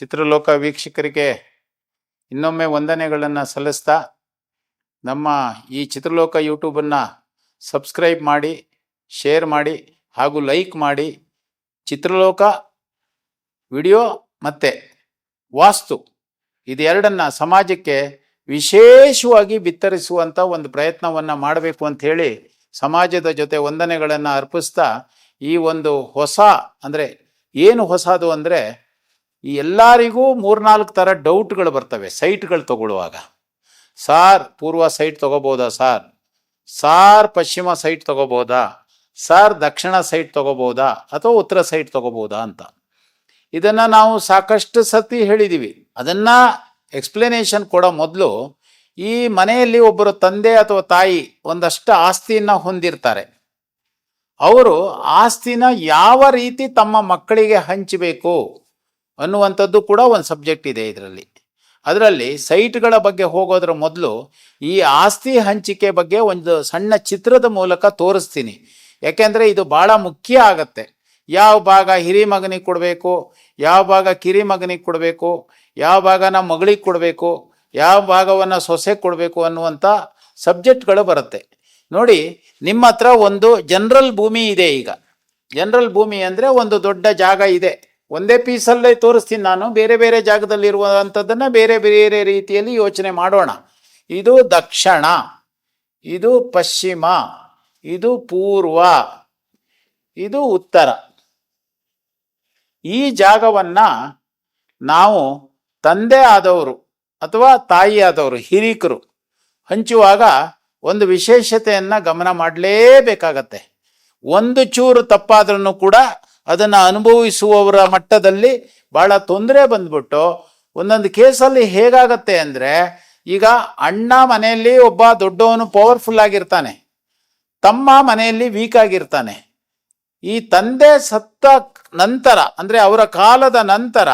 ಚಿತ್ರಲೋಕ ವೀಕ್ಷಕರಿಗೆ ಇನ್ನೊಮ್ಮೆ ವಂದನೆಗಳನ್ನು ಸಲ್ಲಿಸ್ತಾ ನಮ್ಮ ಈ ಚಿತ್ರಲೋಕ ಯೂಟ್ಯೂಬನ್ನು ಸಬ್ಸ್ಕ್ರೈಬ್ ಮಾಡಿ, ಶೇರ್ ಮಾಡಿ ಹಾಗೂ ಲೈಕ್ ಮಾಡಿ. ಚಿತ್ರಲೋಕ, ವಿಡಿಯೋ ಮತ್ತು ವಾಸ್ತು ಇದೆರಡನ್ನು ಸಮಾಜಕ್ಕೆ ವಿಶೇಷವಾಗಿ ಬಿತ್ತರಿಸುವಂಥ ಒಂದು ಪ್ರಯತ್ನವನ್ನು ಮಾಡಬೇಕು ಅಂಥೇಳಿ ಸಮಾಜದ ಜೊತೆ ವಂದನೆಗಳನ್ನು ಅರ್ಪಿಸ್ತಾ ಈ ಒಂದು ಹೊಸ ಅಂದರೆ ಏನು ಹೊಸದು ಅಂದರೆ ಈ ಎಲ್ಲರಿಗೂ ಮೂರ್ನಾಲ್ಕು ಥರ ಡೌಟ್ಗಳು ಬರ್ತವೆ, ಸೈಟ್ಗಳು ತಗೊಳ್ಳುವಾಗ. ಸಾರ್, ಪೂರ್ವ ಸೈಟ್ ತಗೋಬೋದಾ ಸಾರ್? ಸಾರ್, ಪಶ್ಚಿಮ ಸೈಟ್ ತಗೋಬೋದಾ? ಸಾರ್, ದಕ್ಷಿಣ ಸೈಟ್ ತಗೋಬೋದಾ? ಅಥವಾ ಉತ್ತರ ಸೈಟ್ ತಗೋಬೋದಾ ಅಂತ. ಇದನ್ನು ನಾವು ಸಾಕಷ್ಟು ಸತಿ ಹೇಳಿದ್ದೀವಿ ಅದನ್ನು ಎಕ್ಸ್ಪ್ಲನೇಷನ್ ಕೊಡೋ ಮೊದಲು ಈ ಮನೆಯಲ್ಲಿ ಒಬ್ಬರು ತಂದೆ ಅಥವಾ ತಾಯಿ ಒಂದಷ್ಟು ಆಸ್ತಿಯನ್ನು ಹೊಂದಿರ್ತಾರೆ. ಅವರು ಆಸ್ತಿನ ಯಾವ ರೀತಿ ತಮ್ಮ ಮಕ್ಕಳಿಗೆ ಹಂಚಬೇಕು? ಅನ್ನುವಂಥದ್ದು ಕೂಡ ಒಂದು ಸಬ್ಜೆಕ್ಟ್ ಇದೆ ಇದರಲ್ಲಿ. ಅದರಲ್ಲಿ ಸೈಟ್ಗಳ ಬಗ್ಗೆ ಹೋಗೋದ್ರ ಮೊದಲು ಈ ಆಸ್ತಿ ಹಂಚಿಕೆ ಬಗ್ಗೆ ಒಂದು ಸಣ್ಣ ಚಿತ್ರದ ಮೂಲಕ ತೋರಿಸ್ತೀನಿ. ಯಾಕೆಂದರೆ ಇದು ಭಾಳ ಮುಖ್ಯ ಆಗತ್ತೆ. ಯಾವ ಭಾಗ ಹಿರಿ ಮಗನಿಗೆ ಕೊಡಬೇಕು, ಯಾವ ಭಾಗ ಕಿರಿ ಮಗನಿಗೆ ಕೊಡಬೇಕು, ಯಾವ ಭಾಗನ ಮಗಳಿಗೆ ಕೊಡಬೇಕು, ಯಾವ ಭಾಗವನ್ನು ಸೊಸೆಗೆ ಕೊಡಬೇಕು ಅನ್ನುವಂಥ ಸಬ್ಜೆಕ್ಟ್ಗಳು ಬರುತ್ತೆ. ನೋಡಿ, ನಿಮ್ಮ ಹತ್ರ ಒಂದು ಜನರಲ್ ಭೂಮಿ ಇದೆ ಈಗ. ಜನರಲ್ ಭೂಮಿ ಅಂದರೆ ಒಂದು ದೊಡ್ಡ ಜಾಗ ಇದೆ. ಒಂದೇ ಪೀಸಲ್ಲೇ ತೋರಿಸ್ತೀನಿ ನಾನು. ಬೇರೆ ಬೇರೆ ಜಾಗದಲ್ಲಿರುವಂಥದ್ದನ್ನು ಬೇರೆ ಬೇರೆ ರೀತಿಯಲ್ಲಿ ಯೋಚನೆ ಮಾಡೋಣ. ಇದು ದಕ್ಷಿಣ, ಇದು ಪಶ್ಚಿಮ, ಇದು ಪೂರ್ವ, ಇದು ಉತ್ತರ. ಈ ಜಾಗವನ್ನು ನಾವು ತಂದೆ ಆದವರು ಅಥವಾ ತಾಯಿ ಆದವರು, ಹಿರೀಕರು ಹಂಚುವಾಗ ಒಂದು ವಿಶೇಷತೆಯನ್ನು ಗಮನ ಮಾಡಲೇಬೇಕಾಗತ್ತೆ. ಒಂದು ಚೂರು ತಪ್ಪಾದ್ರೂ ಕೂಡ ಅದನ್ನು ಅನುಭವಿಸುವವರ ಮಟ್ಟದಲ್ಲಿ ಭಾಳ ತೊಂದರೆ ಬಂದ್ಬಿಟ್ಟು ಒಂದೊಂದು ಕೇಸಲ್ಲಿ ಹೇಗಾಗತ್ತೆ ಅಂದರೆ ಈಗ ಅಣ್ಣ ಮನೆಯಲ್ಲಿ ಒಬ್ಬ ದೊಡ್ಡವನು ಪವರ್ಫುಲ್ ಆಗಿರ್ತಾನೆ. ತಮ್ಮ ಮನೆಯಲ್ಲಿ ವೀಕ್ ಆಗಿರ್ತಾನೆ. ಈ ತಂದೆ ಸತ್ತ ನಂತರ ಅಂದರೆ ಅವರ ಕಾಲದ ನಂತರ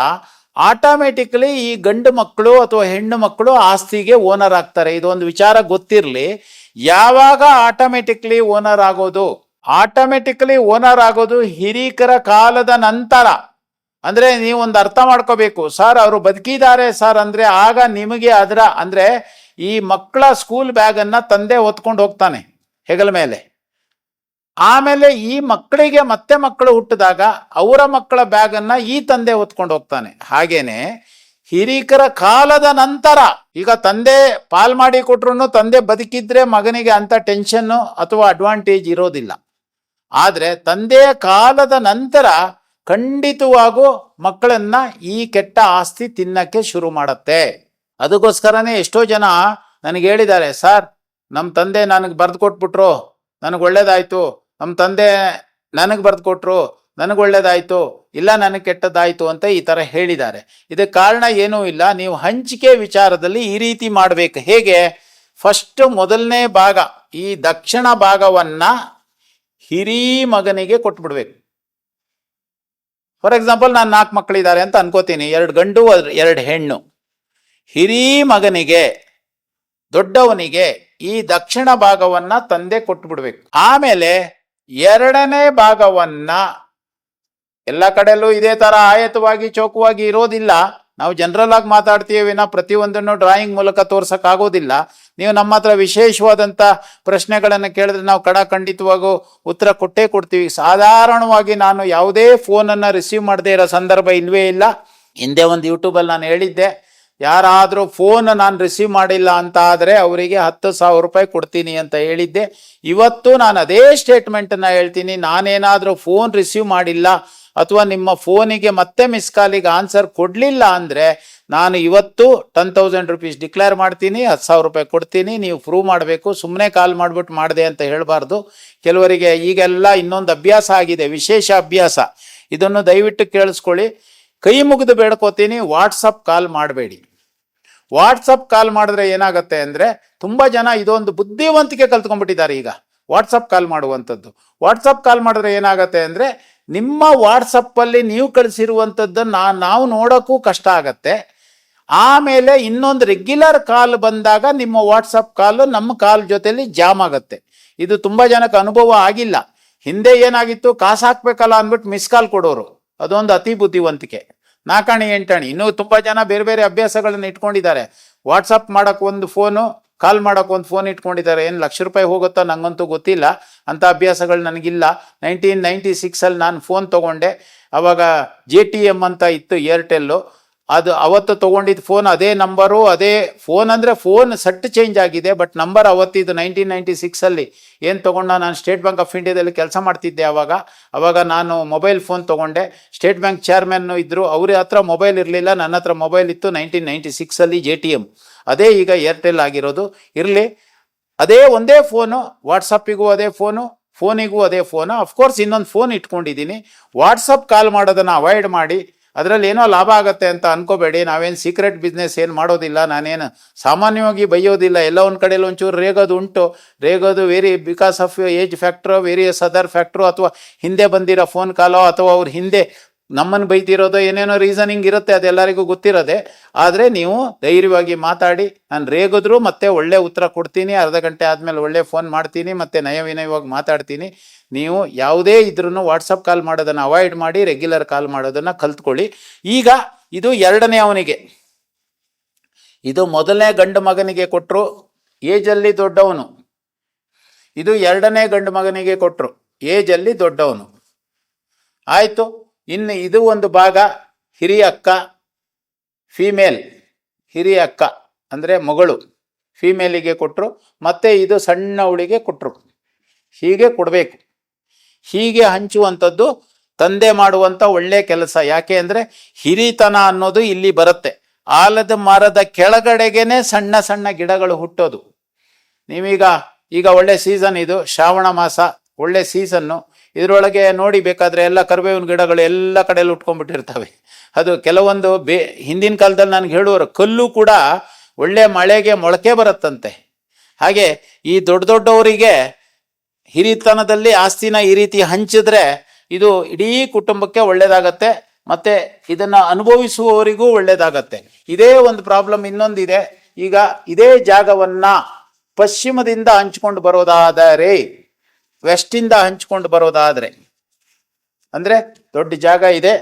ಆಟೋಮೆಟಿಕಲಿ ಈ ಗಂಡು ಮಕ್ಕಳು ಅಥವಾ ಹೆಣ್ಣು ಮಕ್ಕಳು ಆಸ್ತಿಗೆ ಓನರ್ ಆಗ್ತಾರೆ. ಇದೊಂದು ವಿಚಾರ ಗೊತ್ತಿರಲಿ. ಯಾವಾಗ ಆಟೋಮೆಟಿಕ್ಲಿ ಓನರ್ ಆಗೋದು? ಆಟೋಮೆಟಿಕಲಿ ಓನರ್ ಆಗೋದು ಹಿರೀಕರ ಕಾಲದ ನಂತರ. ಅಂದ್ರೆ ನೀವು ಒಂದು ಅರ್ಥ ಮಾಡ್ಕೋಬೇಕು. ಸರ್, ಅವರು ಬದುಕಿದ್ದಾರೆ ಸರ್ ಅಂದ್ರೆ ಆಗ ನಿಮಗೆ ಅದರ ಅಂದ್ರೆ ಈ ಮಕ್ಕಳ ಸ್ಕೂಲ್ ಬ್ಯಾಗ್ ಅನ್ನ ತಂದೆ ಹೊತ್ಕೊಂಡು ಹೋಗ್ತಾನೆ ಹೆಗಲ ಮೇಲೆ. ಆಮೇಲೆ ಈ ಮಕ್ಕಳಿಗೆ ಮತ್ತೆ ಮಕ್ಕಳು ಹುಟ್ಟಿದಾಗ ಅವರ ಮಕ್ಕಳ ಬ್ಯಾಗ್ ಅನ್ನ ಈ ತಂದೆ ಹೊತ್ಕೊಂಡು ಹೋಗ್ತಾನೆ. ಹಾಗೇನೆ ಹಿರೀಕರ ಕಾಲದ ನಂತರ ಈಗ ತಂದೆ ಪಾಲ್ ಮಾಡಿ ಕೊಟ್ರು ತಂದೆ ಬದುಕಿದ್ರೆ ಮಗನಿಗೆ ಅಂತ ಟೆನ್ಷನ್ ಅಥವಾ ಅಡ್ವಾಂಟೇಜ್ ಇರೋದಿಲ್ಲ. ಆದ್ರೆ ತಂದೆಯ ಕಾಲದ ನಂತರ ಖಂಡಿತವಾಗೂ ಮಕ್ಕಳನ್ನ ಈ ಕೆಟ್ಟ ಆಸ್ತಿ ತಿನ್ನಕ್ಕೆ ಶುರು ಮಾಡುತ್ತೆ. ಅದಕ್ಕೋಸ್ಕರನೇ ಎಷ್ಟೋ ಜನ ನನಗೆ ಹೇಳಿದ್ದಾರೆ, ಸರ್ ನಮ್ಮ ತಂದೆ ನನಗೆ ಬರೆದು ಕೊಟ್ಬಿಟ್ರು, ನನಗೆ ಒಳ್ಳೇದಾಯ್ತು. ನಮ್ಮ ತಂದೆ ನನಗೆ ಬರೆದು ಕೊಟ್ರು, ನನಗೆ ಒಳ್ಳೇದಾಯ್ತು. ಇಲ್ಲ, ನನಗೆ ಕೆಟ್ಟದ್ದಾಯ್ತು ಅಂತ ಈ ಥರ ಹೇಳಿದ್ದಾರೆ. ಇದಕ್ಕೆ ಕಾರಣ ಏನೂ ಇಲ್ಲ. ನೀವು ಹಂಚಿಕೆ ವಿಚಾರದಲ್ಲಿ ಈ ರೀತಿ ಮಾಡಬೇಕು. ಹೇಗೆ? ಫಸ್ಟ್ ಮೊದಲನೇ ಭಾಗ, ಈ ದಕ್ಷಿಣ ಭಾಗವನ್ನ ಹಿರೀ ಮಗನಿಗೆ ಕೊಟ್ಬಿಡ್ಬೇಕು. ಫಾರ್ ಎಕ್ಸಾಂಪಲ್ ನಾನು ನಾಲ್ಕು ಮಕ್ಕಳಿದ್ದಾರೆ ಅಂತ ಅನ್ಕೋತೀನಿ. ಎರಡು ಗಂಡು ಎರಡು ಹೆಣ್ಣು. ಹಿರೀ ಮಗನಿಗೆ, ದೊಡ್ಡವನಿಗೆ ಈ ದಕ್ಷಿಣ ಭಾಗವನ್ನ ತಂದೆ ಕೊಟ್ಬಿಡ್ಬೇಕು. ಆಮೇಲೆ ಎರಡನೇ ಭಾಗವನ್ನ ಎಲ್ಲ ಕಡೆಯಲ್ಲೂ ಇದೇ ತರ ಆಯತವಾಗಿ, ಚೌಕವಾಗಿ ಇರೋದಿಲ್ಲ. ನಾವು ಜನರಲ್ ಆಗಿ ಮಾತಾಡ್ತೀವಿ ವಿನ ಪ್ರತಿಯೊಂದನ್ನು ಡ್ರಾಯಿಂಗ್ ಮೂಲಕ ತೋರ್ಸೋಕ್ಕಾಗೋದಿಲ್ಲ. ನೀವು ನಮ್ಮ ಹತ್ರ ವಿಶೇಷವಾದಂಥ ಪ್ರಶ್ನೆಗಳನ್ನು ಕೇಳಿದ್ರೆ ನಾವು ಕಡ ಖಂಡಿತವಾಗೂ ಉತ್ತರ ಕೊಟ್ಟೇ ಕೊಡ್ತೀವಿ. ಸಾಧಾರಣವಾಗಿ ನಾನು ಯಾವುದೇ ಫೋನನ್ನು ರಿಸೀವ್ ಮಾಡದೇ ಇರೋ ಸಂದರ್ಭ ಇಲ್ವೇ ಇಲ್ಲ. ಹಿಂದೆ ಒಂದು ಯೂಟ್ಯೂಬಲ್ಲಿ ನಾನು ಹೇಳಿದ್ದೆ, ಯಾರಾದರೂ ಫೋನ್ ನಾನು ರಿಸೀವ್ ಮಾಡಿಲ್ಲ ಅಂತ ಆದರೆ ಅವರಿಗೆ ಹತ್ತು ಸಾವಿರ ರೂಪಾಯಿ ಕೊಡ್ತೀನಿ ಅಂತ ಹೇಳಿದ್ದೆ. ಇವತ್ತು ನಾನು ಅದೇ ಸ್ಟೇಟ್ಮೆಂಟನ್ನು ಹೇಳ್ತೀನಿ, ನಾನೇನಾದರೂ ಫೋನ್ ರಿಸೀವ್ ಮಾಡಿಲ್ಲ ಅಥವಾ ನಿಮ್ಮ ಫೋನಿಗೆ ಮತ್ತೆ ಮಿಸ್ ಕಾಲಿಗೆ ಆನ್ಸರ್ ಕೊಡಲಿಲ್ಲ ಅಂದರೆ ನಾನು ಇವತ್ತು ಟೆನ್ ತೌಸಂಡ್ ರುಪೀಸ್ ಡಿಕ್ಲೇರ್ ಮಾಡ್ತೀನಿ, ಹತ್ತು ಸಾವಿರ ರೂಪಾಯಿ ಕೊಡ್ತೀನಿ, ನೀವು ಪ್ರೂವ್ ಮಾಡಬೇಕು ಸುಮ್ಮನೆ ಕಾಲ್ ಮಾಡಿಬಿಟ್ಟು ಮಾಡಿದೆ ಅಂತ ಹೇಳಬಾರ್ದು. ಕೆಲವರಿಗೆ ಈಗೆಲ್ಲ ಇನ್ನೊಂದು ಅಭ್ಯಾಸ ಆಗಿದೆ, ವಿಶೇಷ ಅಭ್ಯಾಸ. ಇದನ್ನು ದಯವಿಟ್ಟು ಕೇಳಿಸ್ಕೊಳ್ಳಿ. ಕೈ ಮುಗಿದು ಬೇಡ್ಕೋತೀನಿ ವಾಟ್ಸಪ್ ಕಾಲ್ ಮಾಡಬೇಡಿ. ವಾಟ್ಸಪ್ ಕಾಲ್ ಮಾಡಿದ್ರೆ ಏನಾಗುತ್ತೆ ಅಂದರೆ ತುಂಬ ಜನ ಇದೊಂದು ಬುದ್ಧಿವಂತಿಕೆ ಕಲ್ತ್ಕೊಂಡ್ಬಿಟ್ಟಿದ್ದಾರೆ ಈಗ. ವಾಟ್ಸಪ್ ಕಾಲ್ ಮಾಡುವಂಥದ್ದು. ವಾಟ್ಸಪ್ ಕಾಲ್ ಮಾಡಿದ್ರೆ ಏನಾಗುತ್ತೆ ಅಂದರೆ ನಿಮ್ಮ ವಾಟ್ಸಪ್ಪಲ್ಲಿ ನೀವು ಕಳಿಸಿರುವಂಥದ್ದನ್ನು ನಾವು ನೋಡೋಕ್ಕೂ ಕಷ್ಟ ಆಗತ್ತೆ. ಆಮೇಲೆ ಇನ್ನೊಂದು ರೆಗ್ಯುಲರ್ ಕಾಲ್ ಬಂದಾಗ ನಿಮ್ಮ ವಾಟ್ಸಪ್ ಕಾಲು ನಮ್ಮ ಕಾಲ್ ಜೊತೆಲಿ ಜಾಮ್ ಆಗುತ್ತೆ. ಇದು ತುಂಬ ಜನಕ್ಕೆ ಅನುಭವ ಆಗಿಲ್ಲ. ಹಿಂದೆ ಏನಾಗಿತ್ತು, ಕಾಸು ಹಾಕ್ಬೇಕಲ್ಲ ಅಂದ್ಬಿಟ್ಟು ಮಿಸ್ ಕಾಲ್ ಕೊಡೋರು. ಅದೊಂದು ಅತಿ ಬುದ್ಧಿವಂತಿಕೆ. ನಾಕಾಣಿ ಎಂಟಾಣಿ. ಇನ್ನೂ ತುಂಬಾ ಜನ ಬೇರೆ ಬೇರೆ ಅಭ್ಯಾಸಗಳನ್ನ ಇಟ್ಕೊಂಡಿದ್ದಾರೆ. ವಾಟ್ಸಪ್ ಮಾಡಕ್ ಒಂದು ಫೋನು ಕಾಲ್ ಮಾಡೋಕೆ ಒಂದು ಫೋನ್ ಇಟ್ಕೊಂಡಿದ್ದಾರೆ. ಏನು ಲಕ್ಷ ರೂಪಾಯಿ ಹೋಗುತ್ತೋ ನಂಗಂತೂ ಗೊತ್ತಿಲ್ಲ. ಅಂತ ಅಭ್ಯಾಸಗಳು ನನಗಿಲ್ಲ. ನೈನ್ಟೀನ್ ನೈಂಟಿ ಸಿಕ್ಸಲ್ಲಿ ನಾನು ಫೋನ್ ತೊಗೊಂಡೆ. ಅವಾಗ ಜೆ ಟಿ ಎಂ ಅಂತ ಇತ್ತು ಏರ್ಟೆಲ್ಲು ಅದು ಅವತ್ತು ತೊಗೊಂಡಿದ್ದ ಫೋನ್ ಅದೇ ನಂಬರು ಅದೇ ಫೋನ್ ಅಂದರೆ ಫೋನ್ ಸಟ್ ಚೇಂಜ್ ಆಗಿದೆ ಬಟ್ ನಂಬರ್ ಅವತ್ತಿದ್ದು ನೈನ್ಟೀನ್ ನೈಂಟಿ ಸಿಕ್ಸಲ್ಲಿ ಏನು ತೊಗೊಂಡ ನಾನು ಸ್ಟೇಟ್ ಬ್ಯಾಂಕ್ ಆಫ್ ಇಂಡಿಯಾದಲ್ಲಿ ಕೆಲಸ ಮಾಡ್ತಿದ್ದೆ ಅವಾಗ. ಅವಾಗ ನಾನು ಮೊಬೈಲ್ ಫೋನ್ ತೊಗೊಂಡೆ. ಸ್ಟೇಟ್ ಬ್ಯಾಂಕ್ ಚೇರ್ಮನ್ ಇದ್ದರು ಅವ್ರ ಹತ್ರ ಮೊಬೈಲ್ ಇರಲಿಲ್ಲ. ನನ್ನ ಹತ್ರ ಮೊಬೈಲ್ ಇತ್ತು. ನೈನ್ಟೀನ್ ನೈಂಟಿ ಸಿಕ್ಸಲ್ಲಿ ಜೆ ಟಿ ಎಂ ಅದೇ ಈಗ ಏರ್ಟೆಲ್ ಆಗಿರೋದು. ಇರಲಿ, ಅದೇ ಒಂದೇ ಫೋನು ವಾಟ್ಸಪ್ಪಿಗೂ ಅದೇ ಫೋನು ಫೋನಿಗೂ ಅದೇ ಫೋನು ಅಫ್ಕೋರ್ಸ್ ಇನ್ನೊಂದು ಫೋನ್ ಇಟ್ಕೊಂಡಿದ್ದೀನಿ. ವಾಟ್ಸಪ್ ಕಾಲ್ ಮಾಡೋದನ್ನು ಅವಾಯ್ಡ್ ಮಾಡಿ, ಅದರಲ್ಲಿ ಏನೋ ಲಾಭ ಆಗುತ್ತೆ ಅಂತ ಅನ್ಕೋಬೇಡಿ. ನಾವೇನು ಸೀಕ್ರೆಟ್ ಬಿಸ್ನೆಸ್ ಏನು ಮಾಡೋದಿಲ್ಲ. ನಾನೇನು ಸಾಮಾನ್ಯವಾಗಿ ಬೈಯೋದಿಲ್ಲ. ಎಲ್ಲ ಒಂದು ಕಡೆಯಲ್ಲಿ ಒಂಚೂರು ರೇಗೋದು ಉಂಟು. ರೇಗೋದು very because of age factor various other factor ಅಥವಾ ಹಿಂದೆ ಬಂದಿರೋ ಫೋನ್ ಕಾಲೋ ಅಥವಾ ಅವ್ರ ಹಿಂದೆ ನಮ್ಮನ್ನು ಬೈತಿರೋದು ಏನೇನೋ ರೀಸನಿಂಗ್ ಇರುತ್ತೆ ಅದೆಲ್ಲರಿಗೂ ಗೊತ್ತಿರೋದೆ. ಆದರೆ ನೀವು ಧೈರ್ಯವಾಗಿ ಮಾತಾಡಿ, ನಾನು ರೇಗಿದ್ರು ಮತ್ತೆ ಒಳ್ಳೆ ಉತ್ತರ ಕೊಡ್ತೀನಿ, ಅರ್ಧ ಗಂಟೆ ಆದಮೇಲೆ ಒಳ್ಳೆ ಫೋನ್ ಮಾಡ್ತೀನಿ, ಮತ್ತೆ ನಯವಿನಯವಾಗಿ ಮಾತಾಡ್ತೀನಿ. ನೀವು ಯಾವುದೇ ಇದ್ರೂ ವಾಟ್ಸಪ್ ಕಾಲ್ ಮಾಡೋದನ್ನು ಅವಾಯ್ಡ್ ಮಾಡಿ ರೆಗ್ಯುಲರ್ ಕಾಲ್ ಮಾಡೋದನ್ನು ಕಲ್ತ್ಕೊಳ್ಳಿ. ಈಗ ಇದು ಎರಡನೇ ಅವನಿಗೆ. ಇದು ಮೊದಲನೇ ಗಂಡು ಮಗನಿಗೆ ಕೊಟ್ಟರು ಏಜಲ್ಲಿ ದೊಡ್ಡವನು. ಇದು ಎರಡನೇ ಗಂಡು ಮಗನಿಗೆ ಕೊಟ್ಟರು ಏಜಲ್ಲಿ ದೊಡ್ಡವನು. ಆಯಿತು. ಇನ್ನು ಇದು ಒಂದು ಭಾಗ ಹಿರಿಯ ಅಕ್ಕ ಫೀಮೇಲ್ ಹಿರಿಯ ಅಕ್ಕ ಅಂದರೆ ಮಗಳು ಫೀಮೇಲಿಗೆ ಕೊಟ್ಟರು ಮತ್ತು ಇದು ಸಣ್ಣವಳಿಗೆ ಕೊಟ್ಟರು ಹೀಗೆ ಕೊಡಬೇಕು. ಹೀಗೆ ಹಂಚುವಂಥದ್ದು ತಂದೆ ಮಾಡುವಂಥ ಒಳ್ಳೆ ಕೆಲಸ. ಯಾಕೆ ಅಂದರೆ ಹಿರಿತನ ಅನ್ನೋದು ಇಲ್ಲಿ ಬರುತ್ತೆ. ಆಲದ ಮರದ ಕೆಳಗಡೆಗೇನೆ ಸಣ್ಣ ಸಣ್ಣ ಗಿಡಗಳು ಹುಟ್ಟೋದು. ನೀವೀಗ, ಈಗ ಒಳ್ಳೆ ಸೀಸನ್ ಇದು, ಶ್ರಾವಣ ಮಾಸ, ಒಳ್ಳೆ ಸೀಸನ್ನು ಇದರೊಳಗೆ ನೋಡಿ ಬೇಕಾದರೆ ಎಲ್ಲ ಕರಿಬೇವಿನ ಗಿಡಗಳು ಎಲ್ಲ ಕಡೆಯಲ್ಲಿ ಉಟ್ಕೊಂಡ್ಬಿಟ್ಟಿರ್ತವೆ. ಅದು ಕೆಲವೊಂದು ಬೇ, ಹಿಂದಿನ ಕಾಲದಲ್ಲಿ ನನಗೆ ಹೇಳುವರು ಕಲ್ಲು ಕೂಡ ಒಳ್ಳೆ ಮಳೆಗೆ ಮೊಳಕೆ ಬರುತ್ತಂತೆ. ಹಾಗೆ ಈ ದೊಡ್ಡ ದೊಡ್ಡವರಿಗೆ ಹಿರಿತನದಲ್ಲಿ ಆಸ್ತಿನ ಈ ರೀತಿ ಹಂಚಿದ್ರೆ ಇದು ಇಡೀ ಕುಟುಂಬಕ್ಕೆ ಒಳ್ಳೇದಾಗತ್ತೆ, ಮತ್ತೆ ಇದನ್ನ ಅನುಭವಿಸುವವರಿಗೂ ಒಳ್ಳೇದಾಗತ್ತೆ. ಇದೇ ಒಂದು ಪ್ರಾಬ್ಲಮ್ ಇನ್ನೊಂದಿದೆ. ಈಗ ಇದೇ ಜಾಗವನ್ನ ಪಶ್ಚಿಮದಿಂದ ಹಂಚ್ಕೊಂಡು ಬರೋದಾದರೆ ವೆಸ್ಟಿಂದ ಹಂಚ್ಕೊಂಡು ಬರೋದಾದ್ರೆ, ಅಂದ್ರೆ ದೊಡ್ಡ ಜಾಗ ಇದೆ,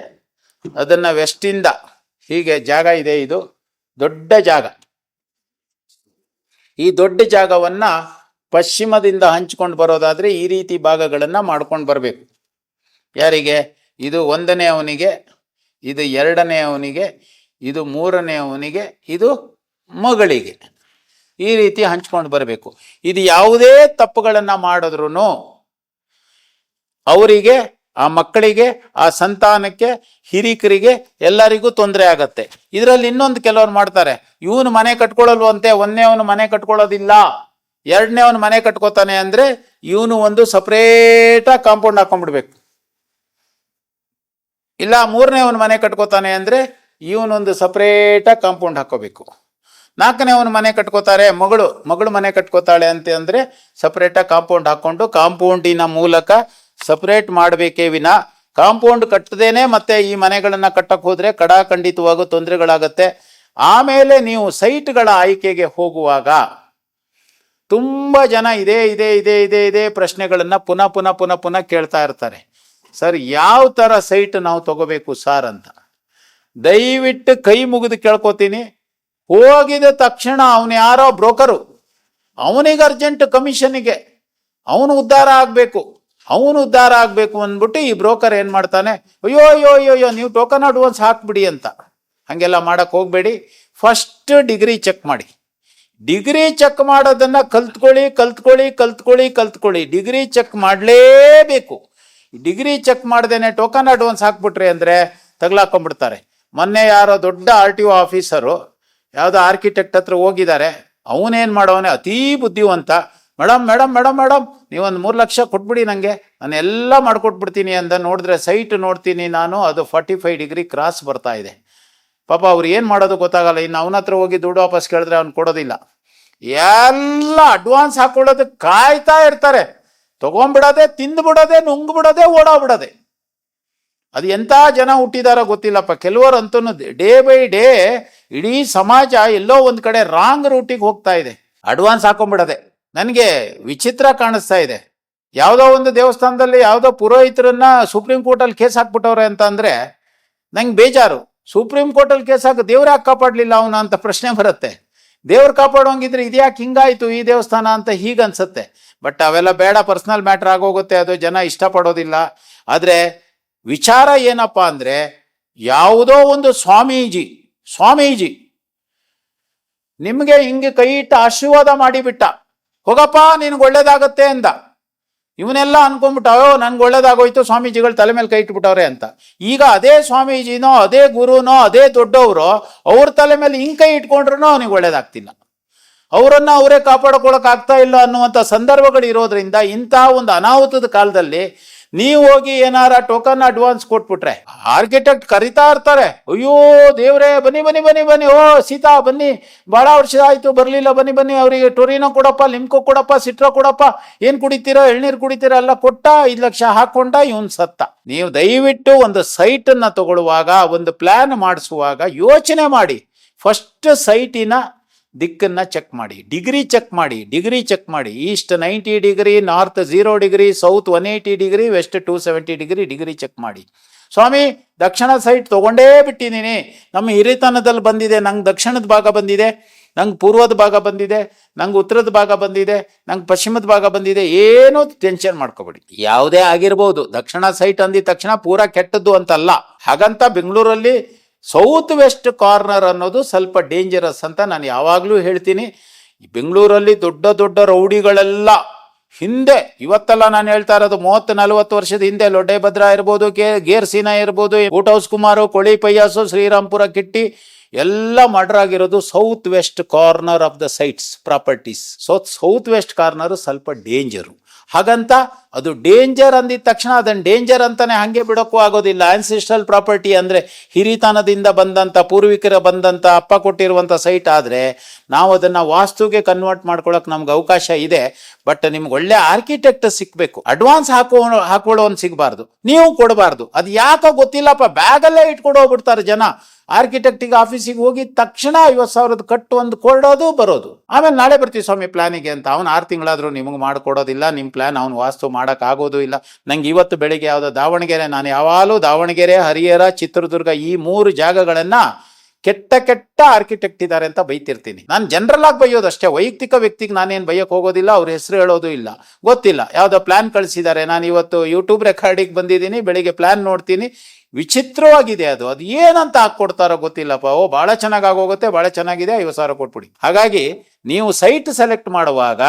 ಅದನ್ನ ವೆಸ್ಟಿಂದ ಹೀಗೆ ಜಾಗ ಇದೆ ಇದು, ದೊಡ್ಡ ಜಾಗ. ಈ ದೊಡ್ಡ ಜಾಗವನ್ನ ಪಶ್ಚಿಮದಿಂದ ಹಂಚ್ಕೊಂಡು ಬರೋದಾದ್ರೆ ಈ ರೀತಿ ಭಾಗಗಳನ್ನ ಮಾಡ್ಕೊಂಡು ಬರಬೇಕು. ಯಾರಿಗೆ? ಇದು ಒಂದನೇ ಅವನಿಗೆ, ಇದು ಎರಡನೇ ಅವನಿಗೆ, ಇದು ಮೂರನೇ ಅವನಿಗೆ, ಇದು ಮಗಳಿಗೆ. ಈ ರೀತಿ ಹಂಚ್ಕೊಂಡು ಬರಬೇಕು. ಇದು ಯಾವುದೇ ತಪ್ಪುಗಳನ್ನ ಮಾಡಿದ್ರು ಅವರಿಗೆ, ಆ ಮಕ್ಕಳಿಗೆ, ಆ ಸಂತಾನಕ್ಕೆ, ಹಿರಿಕರಿಗೆ ಎಲ್ಲರಿಗೂ ತೊಂದರೆ ಆಗತ್ತೆ. ಇದರಲ್ಲಿ ಇನ್ನೊಂದು ಕೆಲವರು ಮಾಡ್ತಾರೆ. ಇವನು ಮನೆ ಕಟ್ಕೊಳ್ಳಲ್ವಂತೆ ಒಂದನೇ ಅವನು ಮನೆ ಕಟ್ಕೊಳ್ಳೋದಿಲ್ಲ. ಎರಡನೇ ಅವನು ಮನೆ ಕಟ್ಕೋತಾನೆ ಅಂದ್ರೆ ಇವನು ಒಂದು ಸಪ್ರೇಟಾಗಿ ಕಾಂಪೌಂಡ್ ಹಾಕೊಂಡ್ಬಿಡ್ಬೇಕು. ಇಲ್ಲ, ಮೂರನೇ ಅವನು ಮನೆ ಕಟ್ಕೋತಾನೆ ಅಂದ್ರೆ ಇವನೊಂದು ಸಪ್ರೇಟಾಗಿ ಕಾಂಪೌಂಡ್ ಹಾಕೋಬೇಕು. ನಾಲ್ಕನೇ ಅವನು ಮನೆ ಕಟ್ಕೋತಾರೆ, ಮಗಳು ಮಗಳು ಮನೆ ಕಟ್ಕೋತಾಳೆ ಅಂತ ಅಂದ್ರೆ ಸಪ್ರೇಟಾಗಿ ಕಾಂಪೌಂಡ್ ಹಾಕೊಂಡು ಕಾಂಪೌಂಡಿನ ಮೂಲಕ ಸಪ್ರೇಟ್ ಮಾಡಬೇಕೇ ವಿನ. ಕಾಂಪೌಂಡ್ ಕಟ್ಟದೇನೆ ಮತ್ತೆ ಈ ಮನೆಗಳನ್ನ ಕಟ್ಟಕ್ಕೆ ಹೋದ್ರೆ ಕಡಾಖಂಡಿತವಾಗೂ ತೊಂದರೆಗಳಾಗತ್ತೆ. ಆಮೇಲೆ ನೀವು ಸೈಟ್ಗಳ ಆಯ್ಕೆಗೆ ಹೋಗುವಾಗ ತುಂಬ ಜನ ಇದೇ ಇದೇ ಇದೇ ಇದೇ ಇದೇ ಪ್ರಶ್ನೆಗಳನ್ನ ಪುನಃ ಪುನಃ ಪುನಃ ಪುನಃ ಕೇಳ್ತಾ ಇರ್ತಾರೆ. ಸರ್, ಯಾವ ಥರ ಸೈಟ್ ನಾವು ತಗೋಬೇಕು ಸರ್ ಅಂತ. ದಯವಿಟ್ಟು ಕೈ ಮುಗಿದು ಕೇಳ್ಕೊತೀನಿ. ಹೋಗಿದ ತಕ್ಷಣ ಅವನು ಯಾರೋ ಬ್ರೋಕರು. ಅವನಿಗೆ ಅರ್ಜೆಂಟ್ ಕಮಿಷನ್ಗೆ. ಅವನು ಉದ್ಧಾರ ಆಗಬೇಕು. ಅವನು ಉದ್ಧಾರ ಆಗಬೇಕು ಅಂದ್ಬಿಟ್ಟು ಈ ಬ್ರೋಕರ್ ಏನು ಮಾಡ್ತಾನೆ, ಅಯ್ಯೋ ಅಯ್ಯೋ ಅಯ್ಯೋ ನೀವು ಟೋಕನ್ ಅಡ್ವಾನ್ಸ್ ಹಾಕ್ಬಿಡಿ ಅಂತ. ಹಾಗೆಲ್ಲ ಮಾಡೋಕ್ಕೆ ಹೋಗಬೇಡಿ. ಫಸ್ಟ್ ಡಿಗ್ರಿ ಚೆಕ್ ಮಾಡಿ. ಡಿಗ್ರಿ ಚೆಕ್ ಮಾಡೋದನ್ನ ಕಲ್ತ್ಕೊಳ್ಳಿ ಕಲ್ತ್ಕೊಳ್ಳಿ ಕಲ್ತ್ಕೊಳ್ಳಿ ಕಲ್ತ್ಕೊಳ್ಳಿ. ಡಿಗ್ರಿ ಚೆಕ್ ಮಾಡಲೇಬೇಕು. ಡಿಗ್ರಿ ಚೆಕ್ ಮಾಡ್ದೇನೆ ಟೋಕನ್ ಅಡ್ವಾನ್ಸ್ ಹಾಕ್ಬಿಟ್ರಿ ಅಂದರೆ ತಗ್ಲಾಕೊಂಡ್ಬಿಡ್ತಾರೆ. ಮೊನ್ನೆ ಯಾರೋ ದೊಡ್ಡ ಆರ್ ಟಿ ಒ ಆಫೀಸರು ಯಾವುದೋ ಆರ್ಕಿಟೆಕ್ಟ್ ಹತ್ರ ಹೋಗಿದ್ದಾರೆ. ಅವನೇನು ಮಾಡೋವನೇ, ಅತೀ ಬುದ್ಧಿವಂತ ಮೇಡಮ್ ಮೇಡಮ್ ಮೇಡಮ್ ಮೇಡಮ್ ನೀವೊಂದು ಮೂರು ಲಕ್ಷ ಕೊಟ್ಬಿಡಿ ನನಗೆ ನಾನು ಎಲ್ಲ ಮಾಡ್ಕೊಟ್ಬಿಡ್ತೀನಿ ಅಂತ ನೋಡಿದ್ರೆ ಸೈಟ್ ನೋಡ್ತೀನಿ ನಾನು, ಅದು ಫಾರ್ಟಿ ಫೈವ್ ಡಿಗ್ರಿ ಕ್ರಾಸ್ ಬರ್ತಾ ಇದೆ. ಪಾಪ ಅವ್ರು ಏನು ಮಾಡೋದು ಗೊತ್ತಾಗಲ್ಲ. ಇನ್ನು ಅವನ ಹತ್ರ ಹೋಗಿ ದುಡ್ಡು ವಾಪಸ್ ಕೇಳಿದ್ರೆ ಅವ್ನು ಕೊಡೋದಿಲ್ಲ. ಎಲ್ಲ ಅಡ್ವಾನ್ಸ್ ಹಾಕೊಳ್ಳೋದಕ್ಕೆ ಕಾಯ್ತಾ ಇರ್ತಾರೆ. ತಗೊಂಡ್ಬಿಡೋದೆ, ತಿಂದ್ಬಿಡೋದೆ, ನುಂಗ್ಬಿಡೋದೆ ಓಡಾಬಿಡೋದೆ ಅದು ಎಂಥ ಜನ ಹುಟ್ಟಿದಾರೋ ಗೊತ್ತಿಲ್ಲಪ್ಪ. ಕೆಲವರು ಅಂತೂ ಡೇ ಬೈ ಡೇ ಇಡೀ ಸಮಾಜ ಎಲ್ಲೋ ಒಂದು ಕಡೆ ರಾಂಗ್ ರೂಟಿಗೆ ಹೋಗ್ತಾ ಇದೆ. ಅಡ್ವಾನ್ಸ್ ಹಾಕೊಂಡ್ಬಿಡೋದೆ ನನಗೆ ವಿಚಿತ್ರ ಕಾಣಿಸ್ತಾ ಇದೆ. ಯಾವುದೋ ಒಂದು ದೇವಸ್ಥಾನದಲ್ಲಿ ಯಾವುದೋ ಪುರೋಹಿತರನ್ನ ಸುಪ್ರೀಂ ಕೋರ್ಟಲ್ಲಿ ಕೇಸ್ ಹಾಕ್ಬಿಟ್ಟವ್ರೆ ಅಂತ ಅಂದರೆ ನಂಗೆ ಬೇಜಾರು. ಸುಪ್ರೀಂ ಕೋರ್ಟಲ್ಲಿ ಕೇಸ್ ಹಾಕಿ ದೇವ್ರು ಯಾಕೆ ಕಾಪಾಡಲಿಲ್ಲ ಅವನ ಅಂತ ಪ್ರಶ್ನೆ ಬರುತ್ತೆ. ದೇವ್ರು ಕಾಪಾಡೋಂಗಿದ್ರೆ ಇದ್ಯಾಕೆ ಹಿಂಗಾಯಿತು ಈ ದೇವಸ್ಥಾನ ಅಂತ ಹೀಗೆ ಅನ್ಸುತ್ತೆ. ಬಟ್ ಅವೆಲ್ಲ ಬೇಡ, ಪರ್ಸನಲ್ ಮ್ಯಾಟ್ರ್ ಆಗೋಗುತ್ತೆ, ಅದು ಜನ ಇಷ್ಟಪಡೋದಿಲ್ಲ. ಆದರೆ ವಿಚಾರ ಏನಪ್ಪ ಅಂದರೆ ಯಾವುದೋ ಒಂದು ಸ್ವಾಮೀಜಿ ಸ್ವಾಮೀಜಿ ನಿಮಗೆ ಹಿಂಗೆ ಕೈ ಇಟ್ಟು ಆಶೀರ್ವಾದ ಮಾಡಿಬಿಟ್ಟ. ಹೋಗಪ್ಪ, ನಿನಗೆ ಒಳ್ಳೇದಾಗತ್ತೆ ಅಂದ. ಇವನೆಲ್ಲ ಅನ್ಕೊಂಡ್ಬಿಟ್ಟು, ಅಯ್ಯೋ, ನನ್ಗೆ ಒಳ್ಳೇದಾಗೋಯ್ತು, ಸ್ವಾಮೀಜಿಗಳು ತಲೆ ಮೇಲೆ ಕೈ ಇಟ್ಬಿಟ್ಟವ್ರೆ ಅಂತ. ಈಗ ಅದೇ ಸ್ವಾಮೀಜಿನೋ, ಅದೇ ಗುರುನೋ, ಅದೇ ದೊಡ್ಡವರು, ಅವ್ರ ತಲೆ ಮೇಲೆ ಹಿಂಗೆ ಕೈ ಇಟ್ಕೊಂಡ್ರು ಅವನಿಗೆ ಒಳ್ಳೇದಾಗ್ತಿಲ್ಲ. ಅವರನ್ನ ಅವರೇ ಕಾಪಾಡ್ಕೊಳಕ್ ಆಗ್ತಾ ಇಲ್ಲ ಅನ್ನುವಂಥ ಸಂದರ್ಭಗಳು ಇರೋದ್ರಿಂದ ಇಂತಹ ಒಂದು ಅನಾಹುತದ ಕಾಲದಲ್ಲಿ ನೀವು ಹೋಗಿ ಏನಾರ ಟೋಕನ್ ಅಡ್ವಾನ್ಸ್ ಕೊಟ್ಬಿಟ್ರೆ ಆರ್ಕಿಟೆಕ್ಟ್ ಕರಿತಾ ಇರ್ತಾರೆ. ಅಯ್ಯೋ ದೇವ್ರೇ, ಬನ್ನಿ ಬನ್ನಿ ಬನ್ನಿ ಬನ್ನಿ. ಓ, ಸೀತಾ, ಬನ್ನಿ. ಬಹಳ ವರ್ಷ ಆಯ್ತು, ಬರ್ಲಿಲ್ಲ. ಬನ್ನಿ ಬನ್ನಿ. ಅವರಿಗೆ ಟೊರಿನೋ ಕೊಡಪ್ಪ, ಲಿಮ್ಕೋ ಕೊಡಪ್ಪ, ಸಿಟ್ರೋ ಕೊಡಪ್ಪ. ಏನ್ ಕುಡಿತೀರೋ, ಎಳ್ನೀರು ಕುಡಿತೀರೋ, ಎಲ್ಲ ಕೊಟ್ಟ ಐದು ಲಕ್ಷ ಹಾಕೊಂಡ ಇವನ್ ಸತ್ತ. ನೀವು ದಯವಿಟ್ಟು ಒಂದು ಸೈಟ್ ಅನ್ನ ತಗೊಳ್ಳುವಾಗ, ಒಂದು ಪ್ಲಾನ್ ಮಾಡಿಸುವಾಗ ಯೋಚನೆ ಮಾಡಿ. ಫಸ್ಟ್ ಸೈಟಿನ ದಿಕ್ಕನ್ನ ಚೆಕ್ ಮಾಡಿ ಡಿಗ್ರಿ ಚೆಕ್ ಮಾಡಿ ಡಿಗ್ರಿ ಚೆಕ್ ಮಾಡಿ. East ninety degree north zero degree south one eighty degree west two seventy degree degree check ಮಾಡಿ. ಸ್ವಾಮಿ, ದಕ್ಷಿಣ ಸೈಡ್ ತೊಗೊಂಡೇ ಬಿಟ್ಟಿದ್ದೀನಿ. ನಮ್ಮ ಹಿರಿತನದಲ್ಲಿ ಬಂದಿದೆ, ನಂಗೆ ದಕ್ಷಿಣದ ಭಾಗ ಬಂದಿದೆ, ನಂಗೆ ಪೂರ್ವದ ಭಾಗ ಬಂದಿದೆ, ನಂಗೆ ಉತ್ತರದ ಭಾಗ ಬಂದಿದೆ, ನಂಗೆ ಪಶ್ಚಿಮದ ಭಾಗ ಬಂದಿದೆ. ಏನೂ ಟೆನ್ಷನ್ ಮಾಡ್ಕೋಬೇಡಿ. ಯಾವುದೇ ಆಗಿರ್ಬೋದು, ದಕ್ಷಿಣ ಸೈಟ್ ಅಂದಿದ ತಕ್ಷಣ ಪೂರಾ ಕೆಟ್ಟದ್ದು ಅಂತಲ್ಲ. ಹಾಗಂತ ಬೆಂಗಳೂರಲ್ಲಿ ಸೌತ್ ವೆಸ್ಟ್ ಕಾರ್ನರ್ ಅನ್ನೋದು ಸ್ವಲ್ಪ ಡೇಂಜರಸ್ ಅಂತ ನಾನು ಯಾವಾಗಲೂ ಹೇಳ್ತೀನಿ. ಬೆಂಗಳೂರಲ್ಲಿ ದೊಡ್ಡ ದೊಡ್ಡ ರೌಡಿಗಳೆಲ್ಲ ಹಿಂದೆ, ಇವತ್ತೆಲ್ಲ ನಾನು ಹೇಳ್ತಾ ಇರೋದು ಮೂವತ್ತು, ನಲವತ್ತು ವರ್ಷದ ಹಿಂದೆ ಲೊಡ್ಡೆ ಭದ್ರ ಇರ್ಬೋದು, ಕೆ, ಗೇರ್ ಸೀನಾ ಇರ್ಬೋದು, ಊಟ ಹೌಸ್ ಕುಮಾರು, ಕೊಳಿ ಪಯ್ಯಾಸು ಶ್ರೀರಾಮ್ಪುರ ಕಿಟ್ಟಿ, ಎಲ್ಲ ಮರ್ಡರ್ ಆಗಿರೋದು south west corner of the sites properties. So south west corner ಸ್ವಲ್ಪ ಡೇಂಜರು ಹಾಗಂತ ಅದು ಡೇಂಜರ್ ಅಂದಿದ ತಕ್ಷಣ ಅದನ್ನ ಡೇಂಜರ್ ಅಂತಾನೆ ಹಂಗೆ ಬಿಡೋಕ್ಕೂ ಆಗೋದಿಲ್ಲ. ಆನ್ಸಿಸ್ಟ್ರಲ್ ಪ್ರಾಪರ್ಟಿ ಅಂದ್ರೆ ಹಿರಿತನದಿಂದ ಬಂದಂತ, ಪೂರ್ವಿಕರ ಬಂದಂತ, ಅಪ್ಪ ಕೊಟ್ಟಿರುವಂತ ಸೈಟ್ ಆದ್ರೆ ನಾವು ಅದನ್ನ ವಾಸ್ತುಗೆ ಕನ್ವರ್ಟ್ ಮಾಡ್ಕೊಳಕ್ ನಮ್ಗೆ ಅವಕಾಶ ಇದೆ. ಬಟ್ ನಿಮ್ಗೆ ಒಳ್ಳೆ ಆರ್ಕಿಟೆಕ್ಟ್ ಸಿಕ್ಕಬೇಕು ಅಡ್ವಾನ್ಸ್ ಹಾಕೋ, ಹಾಕೊಳ್ಳೋನ್ ಸಿಗಬಾರ್ದು. ನೀವು ಕೊಡಬಾರ್ದು. ಅದು ಯಾಕೋ ಗೊತ್ತಿಲ್ಲಪ್ಪ. ಬ್ಯಾಗಲ್ಲೇ ಇಟ್ಕೊಂಡು ಹೋಗ್ಬಿಡ್ತಾರೆ ಜನ. ಆರ್ಕಿಟೆಕ್ಟಿಗೆ ಆಫೀಸಿಗೆ ಹೋಗಿ ತಕ್ಷಣ ಐವತ್ತು ಸಾವಿರದ ಕಟ್ಟು ಒಂದು ಕೊಡೋದು, ಬರೋದು. ಆಮೇಲೆ ನಾಳೆ ಬರ್ತೀವಿ ಸ್ವಾಮಿ ಪ್ಲಾನಿಗೆ ಅಂತ. ಅವ್ನು ಆರು ತಿಂಗಳಾದರೂ ನಿಮಗೆ ಮಾಡಿಕೊಡೋದಿಲ್ಲ ನಿಮ್ಮ ಪ್ಲ್ಯಾನ್ ಅವ್ನು ವಾಸ್ತು ಮಾಡೋಕ್ಕಾಗೋದು ಇಲ್ಲ. ನಂಗೆ ಇವತ್ತು ಬೆಳಿಗ್ಗೆ ಯಾವುದೋ ದಾವಣಗೆರೆ, ನಾನು ಯಾವಾಗಲೂ ದಾವಣಗೆರೆ, ಹರಿಹರ, ಚಿತ್ರದುರ್ಗ ಈ ಮೂರು ಜಾಗಗಳನ್ನು ಕೆಟ್ಟ ಕೆಟ್ಟ ಆರ್ಕಿಟೆಕ್ಟ್ ಇದ್ದಾರೆ ಅಂತ ಬೈತಿರ್ತೀನಿ. ನಾನು ಜನರಲ್ ಆಗಿ ಬೈಯೋದು ಅಷ್ಟೇ. ವೈಯಕ್ತಿಕ ವ್ಯಕ್ತಿಗೆ ನಾನೇನು ಬೈಯಕ್ಕೆ ಹೋಗೋದಿಲ್ಲ, ಅವ್ರ ಹೆಸರು ಹೇಳೋದು ಇಲ್ಲ. ಗೊತ್ತಿಲ್ಲ. ಯಾವುದೋ ಪ್ಲಾನ್ ಕಳಿಸಿದ್ದಾರೆ ನಾನು ಇವತ್ತು ಯೂಟ್ಯೂಬ್ ರೆಕಾರ್ಡಿಗೆ ಬಂದಿದ್ದೀನಿ, ಬೆಳಿಗ್ಗೆ ಪ್ಲಾನ್ ನೋಡ್ತೀನಿ. ವಿಚಿತ್ರವಾಗಿದೆ ಅದು. ಅದು ಏನಂತ ಹಾಕ್ಕೊಡ್ತಾರೋ ಗೊತ್ತಿಲ್ಲಪ್ಪ. ಓ, ಭಾಳ ಚೆನ್ನಾಗಿ ಆಗೋಗುತ್ತೆ ಭಾಳ ಚೆನ್ನಾಗಿದೆ, ಐವತ್ತು ಸಾವಿರ ಕೊಟ್ಬಿಡಿ. ಹಾಗಾಗಿ ನೀವು ಸೈಟ್ ಸೆಲೆಕ್ಟ್ ಮಾಡುವಾಗ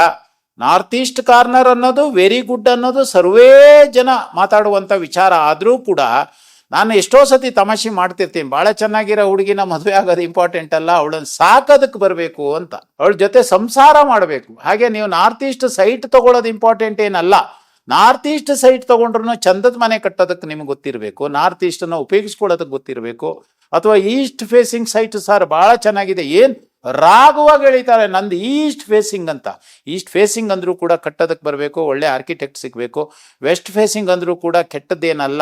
ನಾರ್ತ್ ಈಸ್ಟ್ ಕಾರ್ನರ್ ಅನ್ನೋದು, ವೆರಿ ಗುಡ್ ಅನ್ನೋದು, ಸರ್ವೇ ಜನ ಮಾತಾಡುವಂಥ ವಿಚಾರ ಆದರೂ ಕೂಡ ನಾನು ಎಷ್ಟೋ ಸತಿ ತಮಾಷೆ ಮಾಡ್ತಿರ್ತೀನಿ. ಭಾಳ ಚೆನ್ನಾಗಿರೋ ಹುಡುಗಿನ ಮದುವೆ ಆಗೋದು ಇಂಪಾರ್ಟೆಂಟ್ ಅಲ್ಲ, ಅವಳನ್ನು ಸಾಕೋದಕ್ಕೆ ಬರಬೇಕು ಅಂತ. ಅವಳ ಜೊತೆ ಸಂಸಾರ ಮಾಡಬೇಕು. ಹಾಗೆ ನೀವು ನಾರ್ತ್ ಈಸ್ಟ್ ಸೈಟ್ ತಗೊಳ್ಳೋದು ಇಂಪಾರ್ಟೆಂಟ್ ಏನಲ್ಲ. ನಾರ್ತ್ ಈಸ್ಟ್ ಸೈಟ್ ತಗೊಂಡ್ರು ಚಂದದ ಮನೆ ಕಟ್ಟೋದಕ್ಕೆ ನಿಮ್ಗೆ ಗೊತ್ತಿರಬೇಕು, ನಾರ್ತ್ ಈಸ್ಟನ್ನು ಉಪಯೋಗಿಸ್ಕೊಳ್ಳೋದಕ್ಕೆ ಗೊತ್ತಿರಬೇಕು, ಅಥವಾ ಈಸ್ಟ್ ಫೇಸಿಂಗ್ ಸೈಟ್ ಸರ್ ಭಾಳ ಚೆನ್ನಾಗಿದೆ. ಏನು ರಾಗುವಾಗ ಎಳಿತಾರೆ ನಂದು ಈಸ್ಟ್ ಫೇಸಿಂಗ್ ಅಂತ. ಈಸ್ಟ್ ಫೇಸಿಂಗ್ ಅಂದರೂ ಕೂಡ ಕಟ್ಟೋದಕ್ಕೆ ಬರಬೇಕು, ಒಳ್ಳೆ ಆರ್ಕಿಟೆಕ್ಟ್ ಸಿಗಬೇಕು. ವೆಸ್ಟ್ ಫೇಸಿಂಗ್ ಅಂದರೂ ಕೂಡ ಕೆಟ್ಟದ್ದೇನಲ್ಲ.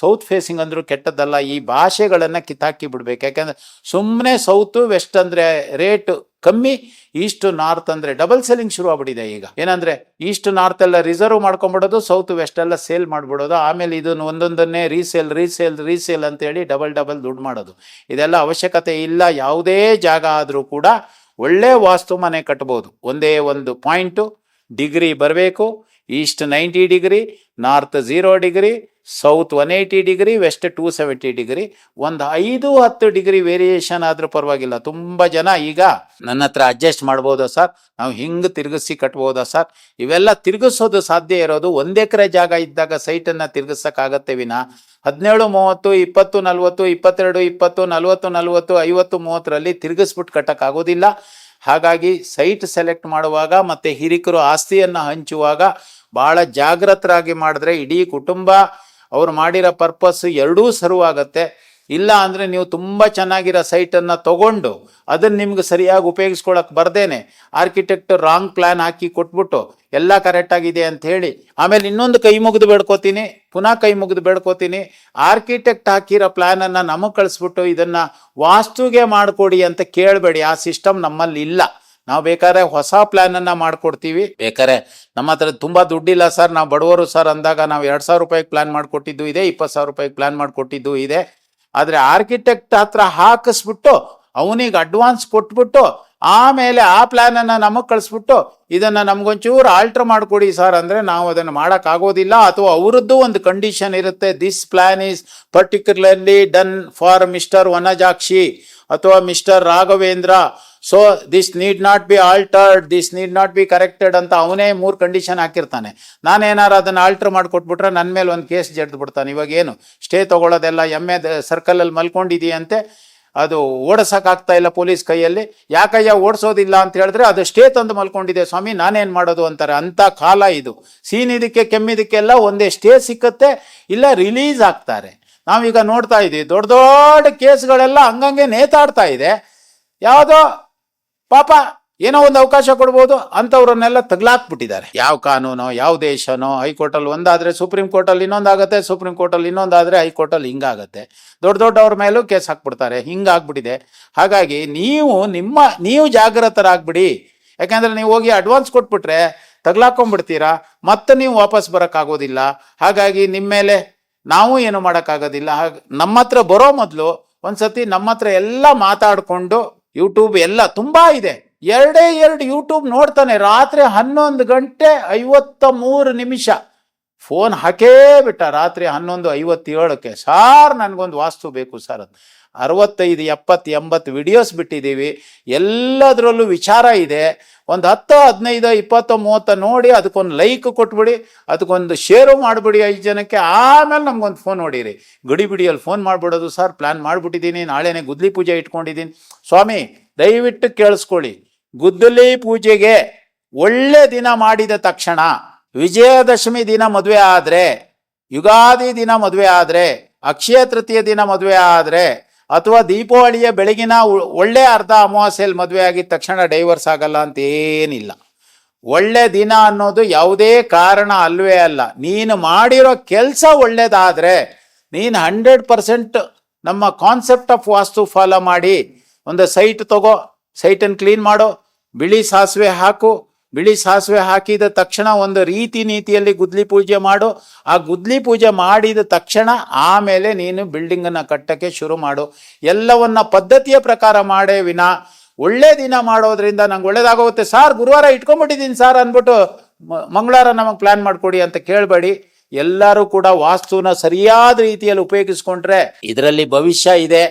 ಸೌತ್ ಫೇಸಿಂಗ್ ಅಂದರೂ ಕೆಟ್ಟದ್ದಲ್ಲ, ಈ ಭಾಷೆಗಳನ್ನು ಕಿತ್ತಾಕಿ ಬಿಡ್ಬೇಕು. ಯಾಕೆಂದರೆ ಸುಮ್ಮನೆ ಸೌತು, ವೆಸ್ಟ್ ಅಂದರೆ ರೇಟ್ ಕಮ್ಮಿ, ಈಸ್ಟ್, ನಾರ್ತ್ ಅಂದರೆ ಡಬಲ್ ಸೆಲ್ಲಿಂಗ್ ಶುರು ಆಗ್ಬಿಟ್ಟಿದೆ ಈಗ. ಏನಂದ್ರೆ ಈಸ್ಟ್, ನಾರ್ತ್ ಎಲ್ಲ ರಿಸರ್ವ್ ಮಾಡ್ಕೊಂಬಿಡೋದು, ಸೌತ್, ವೆಸ್ಟ್ ಎಲ್ಲ ಸೇಲ್ ಮಾಡ್ಬಿಡೋದು, ಆಮೇಲೆ ಇದನ್ನು ಒಂದೊಂದನ್ನೇ ರೀಸೇಲ್ ರೀಸೇಲ್ ರೀಸೇಲ್ ಅಂತೇಳಿ ಡಬಲ್ ಡಬಲ್ ದುಡ್ಡು ಮಾಡೋದು. ಇದೆಲ್ಲ ಅವಶ್ಯಕತೆ ಇಲ್ಲ, ಯಾವುದೇ ಜಾಗ ಆದರೂ ಕೂಡ ಒಳ್ಳೆ ವಾಸ್ತು ಮನೆ ಕಟ್ಬೋದು. ಒಂದೇ ಒಂದು ಪಾಯಿಂಟು ಡಿಗ್ರಿ ಬರಬೇಕು, east ninety degree, north zero degree south one eighty degree, west two seventy degree. ಒಂದು ಐದು, ಹತ್ತು ಡಿಗ್ರಿ ವೇರಿಯೇಷನ್ ಆದರೂ ಪರವಾಗಿಲ್ಲ. ತುಂಬ ಜನ ಈಗ ನನ್ನ ಹತ್ರ ಅಡ್ಜಸ್ಟ್ ಮಾಡ್ಬೋದಾ ಸರ್? ನಾವು ಹಿಂಗೆ ತಿರುಗಿಸಿ ಕಟ್ಬೋದಾ ಸರ್? ಇವೆಲ್ಲ ತಿರುಗಿಸೋದು ಸಾಧ್ಯ ಇರೋದು ಒಂದು ಎಕರೆ ಜಾಗ ಇದ್ದಾಗ ಸೈಟನ್ನು ತಿರುಗಿಸೋಕ್ಕಾಗತ್ತೆ ವಿನ. ಹದಿನೇಳು, ಮೂವತ್ತು, ಇಪ್ಪತ್ತು, ನಲ್ವತ್ತು, ಇಪ್ಪತ್ತೆರಡು, ಇಪ್ಪತ್ತು, ನಲ್ವತ್ತು ನಲ್ವತ್ತು, ಐವತ್ತು, ಮೂವತ್ತರಲ್ಲಿ ತಿರುಗಿಸ್ಬಿಟ್ಟು ಕಟ್ಟೋಕ್ಕಾಗೋದಿಲ್ಲ ಹಾಗಾಗಿ ಸೈಟ್ ಸೆಲೆಕ್ಟ್ ಮಾಡುವಾಗ ಮತ್ತು ಹಿರಿಕರು ಆಸ್ತಿಯನ್ನು ಹಂಚುವಾಗ ಭಾಳ ಜಾಗೃತರಾಗಿ ಮಾಡಿದ್ರೆ ಇಡೀ ಕುಟುಂಬ ಅವ್ರು ಮಾಡಿರೋ ಪರ್ಪಸ್ ಎರಡೂ ಸರ್ವ್ ಆಗುತ್ತೆ. ಇಲ್ಲ ಅಂದರೆ ನೀವು ತುಂಬ ಚೆನ್ನಾಗಿರೋ ಸೈಟನ್ನು ತಗೊಂಡು ಅದನ್ನು ನಿಮ್ಗೆ ಸರಿಯಾಗಿ ಉಪಯೋಗಿಸ್ಕೊಳಕ್ಕೆ ಬರ್ದೇನೆ. ಆರ್ಕಿಟೆಕ್ಟ್ ರಾಂಗ್ ಪ್ಲ್ಯಾನ್ ಹಾಕಿ ಕೊಟ್ಬಿಟ್ಟು ಎಲ್ಲ ಕರೆಕ್ಟಾಗಿದೆ ಅಂತ ಹೇಳಿ. ಆಮೇಲೆ ಇನ್ನೊಂದು ಕೈ ಮುಗಿದು ಬೇಡ್ಕೋತೀನಿ. ಪುನಃ ಕೈ ಮುಗಿದು ಬೇಡ್ಕೋತೀನಿ. ಆರ್ಕಿಟೆಕ್ಟ್ ಹಾಕಿರೋ ಪ್ಲ್ಯಾನನ್ನು ನಮಗೆ ಕಳಿಸ್ಬಿಟ್ಟು ಇದನ್ನು ವಾಸ್ತುಗೆ ಮಾಡಿಕೊಡಿ ಅಂತ ಕೇಳಬೇಡಿ. ಆ ಸಿಸ್ಟಮ್ ನಮ್ಮಲ್ಲಿ ಇಲ್ಲ. ನಾವು ಬೇಕಾದ್ರೆ ಹೊಸ ಪ್ಲ್ಯಾನನ್ನು ಮಾಡಿಕೊಡ್ತೀವಿ. ಬೇಕಾದ್ರೆ ನಮ್ಮ ಹತ್ರ ತುಂಬ ದುಡ್ಡಿಲ್ಲ ಸರ್ ನಾವು ಬಡವರು ಸರ್ ಅಂದಾಗ ನಾವು ಎರಡು ಸಾವಿರ ರೂಪಾಯಿಗೆ ಪ್ಲಾನ್ ಮಾಡ್ಕೊಟ್ಟಿದ್ದು ಇದೆ, ಇಪ್ಪತ್ತು ಸಾವಿರ ರೂಪಾಯಿಗೆ ಪ್ಲಾನ್ ಮಾಡಿಕೊಟ್ಟಿದ್ದು ಇದೆ. ಆದರೆ ಆರ್ಕಿಟೆಕ್ಟ್ ಹತ್ರ ಹಾಕಿಸ್ಬಿಟ್ಟು, ಅವನಿಗೆ ಅಡ್ವಾನ್ಸ್ ಕೊಟ್ಬಿಟ್ಟು, ಆಮೇಲೆ ಆ ಪ್ಲಾನ್ ಅನ್ನ ನಮಗೆ ಕಳಿಸ್ಬಿಟ್ಟು, ಇದನ್ನ ನಮ್ಗೊಂಚೂರು ಆಲ್ಟರ್ ಮಾಡಿಕೊಡಿ ಸರ್ ಅಂದ್ರೆ ನಾವು ಅದನ್ನು ಮಾಡೋಕ್ಕಾಗೋದಿಲ್ಲ ಅಥವಾ ಅವರದ್ದು ಒಂದು ಕಂಡೀಷನ್ ಇರುತ್ತೆ. This plan is particularly done for Mister Vanajakshi ಅಥವಾ Mister Raghavendra so this need not be altered this need not be corrected ಅಂತ ಅವನೇ ಮೂರು ಕಂಡೀಷನ್ ಹಾಕಿರ್ತಾನೆ. ನಾನೇನಾರು ಅದನ್ನು ಆಲ್ಟರ್ ಮಾಡಿಕೊಟ್ಬಿಟ್ರೆ ನನ್ನ ಮೇಲೆ ಒಂದು ಕೇಸ್ ಜಡ್ದು ಬಿಡ್ತಾನೆ. ಇವಾಗ ಏನು? ಸ್ಟೇ ತಗೊಳ್ಳೋದೆಲ್ಲ ಎಮ್ಮೆ ಸರ್ಕಲಲ್ಲಿ ಮಲ್ಕೊಂಡಿದೆಯಂತೆ, ಅದು ಓಡಿಸೋಕ್ಕಾಗ್ತಾ ಇಲ್ಲ ಪೊಲೀಸ್ ಕೈಯಲ್ಲಿ. ಯಾಕಯ್ಯ ಓಡಿಸೋದಿಲ್ಲ ಅಂತ ಹೇಳಿದ್ರೆ ಅದು ಸ್ಟೇ ತಂದು ಮಲ್ಕೊಂಡಿದೆ. ಸ್ವಾಮಿ, ನಾನೇನು ಮಾಡೋದು ಅಂತಾರೆ? ಅಂಥ ಕಾಲ ಇದು. ಸೀನಿದಕ್ಕೆ ಕೆಮ್ಮಿದಕ್ಕೆಲ್ಲ ಒಂದೇ ಸ್ಟೇ ಸಿಕ್ಕತ್ತೆ, ಇಲ್ಲ ರಿಲೀಸ್ ಆಗ್ತಾರೆ. ನಾವೀಗ ನೋಡ್ತಾ ಇದ್ದೀವಿ ದೊಡ್ಡ ದೊಡ್ಡ ಕೇಸ್ಗಳೆಲ್ಲ ಹಂಗಂಗೆ ನೇತಾಡ್ತಾ ಇದೆ. ಯಾವುದೋ ಪಾಪ ಏನೋ ಒಂದು ಅವಕಾಶ ಕೊಡ್ಬೋದು ಅಂತವ್ರನ್ನೆಲ್ಲ ತಗ್ಲಾಕ್ಬಿಟ್ಟಿದ್ದಾರೆ. ಯಾವ ಕಾನೂನು, ಯಾವ ದೇಶನೋ, ಹೈಕೋರ್ಟಲ್ಲಿ ಒಂದಾದ್ರೆ ಸುಪ್ರೀಂ ಕೋರ್ಟಲ್ಲಿ ಇನ್ನೊಂದಾಗತ್ತೆ, ಸುಪ್ರೀಂ ಕೋರ್ಟಲ್ಲಿ ಇನ್ನೊಂದಾದ್ರೆ ಹೈಕೋರ್ಟಲ್ಲಿ ಹಿಂಗಾಗತ್ತೆ. ದೊಡ್ಡ ದೊಡ್ಡವ್ರ ಮೇಲೂ ಕೇಸ್ ಹಾಕ್ಬಿಡ್ತಾರೆ, ಹಿಂಗಾಗ್ಬಿಟ್ಟಿದೆ. ಹಾಗಾಗಿ ನೀವು ನಿಮ್ಮ, ನೀವು ಜಾಗೃತರಾಗ್ಬಿಡಿ. ಯಾಕಂದ್ರೆ ನೀವು ಹೋಗಿ ಅಡ್ವಾನ್ಸ್ ಕೊಟ್ಬಿಟ್ರೆ ತಗ್ಲಾಕೊಂಡ್ಬಿಡ್ತೀರಾ ಮತ್ತೆ ನೀವು ವಾಪಸ್ ಬರೋಕ್ಕಾಗೋದಿಲ್ಲ. ಹಾಗಾಗಿ ನಿಮ್ಮ ಮೇಲೆ ನಾವು ಏನು ಮಾಡೋಕ್ಕಾಗೋದಿಲ್ಲ. ಹಾಗೆ ನಮ್ಮ ಹತ್ರ ಬರೋ ಮೊದಲು ಒಂದ್ಸತಿ ನಮ್ಮ ಹತ್ರ ಎಲ್ಲ ಮಾತಾಡಿಕೊಂಡು ಯೂಟ್ಯೂಬ್ ಎಲ್ಲ ತುಂಬ ಇದೆ. ಎರಡೇ ಎರಡು ಯೂಟ್ಯೂಬ್ ನೋಡ್ತಾನೆ, ರಾತ್ರಿ ಹನ್ನೊಂದು ಗಂಟೆ ಐವತ್ತ ಮೂರು ನಿಮಿಷ. ಫೋನ್ ಹಾಕೇ ಬಿಟ್ಟ, ರಾತ್ರಿ ಹನ್ನೊಂದು ಐವತ್ತೇಳಕ್ಕೆ. ಸಾರ್, ನನಗೊಂದು ವಾಸ್ತು ಬೇಕು ಸರ್ ಅಂತ ಅರವತ್ತೈದು, ಎಪ್ಪತ್ತು, ಎಂಬತ್ತು ವಿಡಿಯೋಸ್ ಬಿಟ್ಟಿದ್ದೀವಿ. ಎಲ್ಲದರಲ್ಲೂ ವಿಚಾರ ಇದೆ. ಒಂದು ಹತ್ತು, ಹದಿನೈದು, ಇಪ್ಪತ್ತು, ಮೂವತ್ತ ನೋಡಿ ಅದಕ್ಕೊಂದು ಲೈಕ್ ಕೊಟ್ಬಿಡಿ, ಅದಕ್ಕೊಂದು ಶೇರು ಮಾಡಿಬಿಡಿ ಐದು ಜನಕ್ಕೆ. ಆಮೇಲೆ ನಮ್ಗೊಂದು ಫೋನ್ ಹೊಡೀರಿ. ಗಡಿ ಬಿಡಿಯಲ್ಲಿ ಫೋನ್ ಮಾಡಿಬಿಡೋದು ಸರ್ ಪ್ಲ್ಯಾನ್ ಮಾಡಿಬಿಟ್ಟಿದ್ದೀನಿ. ನಾಳೆನೇ ಗುದ್ಲಿ ಪೂಜೆ ಇಟ್ಕೊಂಡಿದ್ದೀನಿ. ಸ್ವಾಮಿ, ದಯವಿಟ್ಟು ಕೇಳಿಸ್ಕೊಳ್ಳಿ. ಗುದ್ದಲಿ ಪೂಜೆಗೆ ಒಳ್ಳೆ ದಿನ ಮಾಡಿದ ತಕ್ಷಣ, ವಿಜಯದಶಮಿ ದಿನ ಮದುವೆ ಆದರೆ, ಯುಗಾದಿ ದಿನ ಮದುವೆ ಆದರೆ, ಅಕ್ಷಯ ತೃತೀಯ ದಿನ ಮದುವೆ ಆದರೆ ಅಥವಾ ದೀಪಾವಳಿಯ ಬೆಳಗಿನ ಒಳ್ಳೆ ಅರ್ಧ ಅಮಾವಾಸ್ಯೆಯಲ್ಲಿ ಮದುವೆ ಆಗಿದ ತಕ್ಷಣ ಡೈವರ್ಸ್ ಆಗಲ್ಲ ಅಂತ ಏನಿಲ್ಲ. ಒಳ್ಳೆ ದಿನ ಅನ್ನೋದು ಯಾವುದೇ ಕಾರಣ ಅಲ್ವೇ ಅಲ್ಲ. ನೀನು ಮಾಡಿರೋ ಕೆಲಸ ಒಳ್ಳೇದಾದರೆ ನೀನು ಹಂಡ್ರೆಡ್ ಪರ್ಸೆಂಟ್ ನಮ್ಮ ಕಾನ್ಸೆಪ್ಟ್ ಆಫ್ ವಾಸ್ತು ಫಾಲೋ ಮಾಡಿ. ಒಂದು ಸೈಟ್ ತಗೋ, ಸೈಟನ್ನು ಕ್ಲೀನ್ ಮಾಡೋ, ಬಿಳಿ ಸಾಸಿವೆ ಹಾಕು ಬಿಳಿ ಸಾಸಿವೆ ಹಾಕಿದ ತಕ್ಷಣ ಒಂದು ರೀತಿ ನೀತಿಯಲ್ಲಿ ಗುದ್ಲಿ ಪೂಜೆ ಮಾಡು. ಆ ಗುದ್ಲಿ ಪೂಜೆ ಮಾಡಿದ ತಕ್ಷಣ ಆಮೇಲೆ ನೀನು ಬಿಲ್ಡಿಂಗನ್ನು ಕಟ್ಟಕ್ಕೆ ಶುರು ಮಾಡು. ಎಲ್ಲವನ್ನ ಪದ್ಧತಿಯ ಪ್ರಕಾರ ಮಾಡೇ ವಿನ. ಒಳ್ಳೆ ದಿನ ಮಾಡೋದ್ರಿಂದ ನಂಗೆ ಒಳ್ಳೇದಾಗೋಗುತ್ತೆ. ಸಾರ್ ಗುರುವಾರ ಇಟ್ಕೊಂಡ್ಬಿಟ್ಟಿದ್ದೀನಿ ಸಾರ್ ಅಂದ್ಬಿಟ್ಟು ಮಂಗಳವಾರ ನಮಗೆ ಪ್ಲಾನ್ ಮಾಡಿಕೊಡಿ ಅಂತ ಕೇಳಬೇಡಿ. ಎಲ್ಲರೂ ಕೂಡ ವಾಸ್ತುನ ಸರಿಯಾದ ರೀತಿಯಲ್ಲಿ ಉಪಯೋಗಿಸ್ಕೊಂಡ್ರೆ ಇದರಲ್ಲಿ ಭವಿಷ್ಯ ಇದೆ.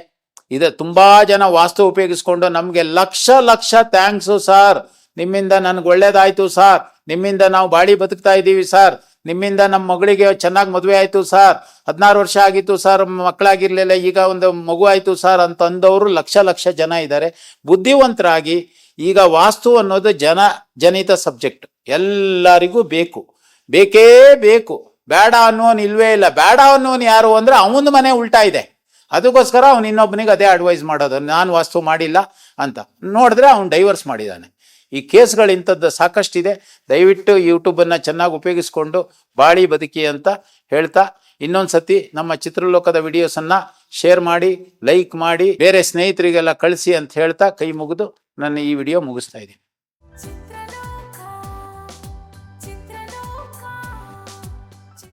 ಇದು, ತುಂಬಾ ಜನ ವಾಸ್ತು ಉಪಯೋಗಿಸ್ಕೊಂಡು ನಮಗೆ ಲಕ್ಷ ಲಕ್ಷ ಥ್ಯಾಂಕ್ಸು ಸರ್. ನಿಮ್ಮಿಂದ ನನ್ಗೆ ಒಳ್ಳೇದಾಯ್ತು ಸರ್. ನಿಮ್ಮಿಂದ ನಾವು ಬಾಳಿ ಬದುಕ್ತಾ ಇದ್ದೀವಿ ಸರ್. ನಿಮ್ಮಿಂದ ನಮ್ಮ ಮಗಳಿಗೆ ಚೆನ್ನಾಗಿ ಮದುವೆ ಆಯಿತು ಸರ್. ಹದಿನಾರು ವರ್ಷ ಆಗಿತ್ತು ಸರ್, ಮಕ್ಕಳಾಗಿರ್ಲಿಲ್ಲ, ಈಗ ಒಂದು ಮಗು ಆಯಿತು ಸರ್ ಅಂತ ಅಂದವರು ಲಕ್ಷ ಲಕ್ಷ ಜನ ಇದ್ದಾರೆ ಬುದ್ಧಿವಂತರಾಗಿ ಈಗ ವಾಸ್ತು ಅನ್ನೋದು ಜನ ಜನಿತ ಸಬ್ಜೆಕ್ಟ್. ಎಲ್ಲರಿಗೂ ಬೇಕು. ಬೇಕೇ ಬೇಕು. ಬೇಡ ಅನ್ನೋನು ಇಲ್ವೇ ಇಲ್ಲ. ಬೇಡ ಅನ್ನೋನು ಯಾರು ಅಂದ್ರೆ ಅವನ ಮನೆ ಉಲ್ಟಾ ಇದೆ. ಅದಕ್ಕೋಸ್ಕರ ಅವ್ನು ಇನ್ನೊಬ್ಬನಿಗೆ ಅದೇ ಅಡ್ವೈಸ್ ಮಾಡೋದು. ನಾನು ವಾಸ್ತು ಮಾಡಿಲ್ಲ ಅಂತ. ನೋಡಿದ್ರೆ ಅವ್ನು ಡೈವರ್ಸ್ ಮಾಡಿದ್ದಾನೆ ಈ ಕೇಸ್ಗಳು ಇಂಥದ್ದು ಸಾಕಷ್ಟಿದೆ. ದಯವಿಟ್ಟು ಯೂಟ್ಯೂಬನ್ನು ಚೆನ್ನಾಗಿ ಉಪಯೋಗಿಸ್ಕೊಂಡು ಬಾಳಿ ಬದುಕಿ ಅಂತ ಹೇಳ್ತಾ ಇನ್ನೊಂದು ಸತಿ ನಮ್ಮ ಚಿತ್ರಲೋಕದ ವಿಡಿಯೋಸನ್ನು ಶೇರ್ ಮಾಡಿ ಲೈಕ್ ಮಾಡಿ, ಬೇರೆ ಸ್ನೇಹಿತರಿಗೆಲ್ಲ ಕಳಿಸಿ ಅಂತ ಹೇಳ್ತಾ ಕೈ ಮುಗಿದು ನನ್ನ ಈ ವಿಡಿಯೋ ಮುಗಿಸ್ತಾ ಇದ್ದೀನಿ.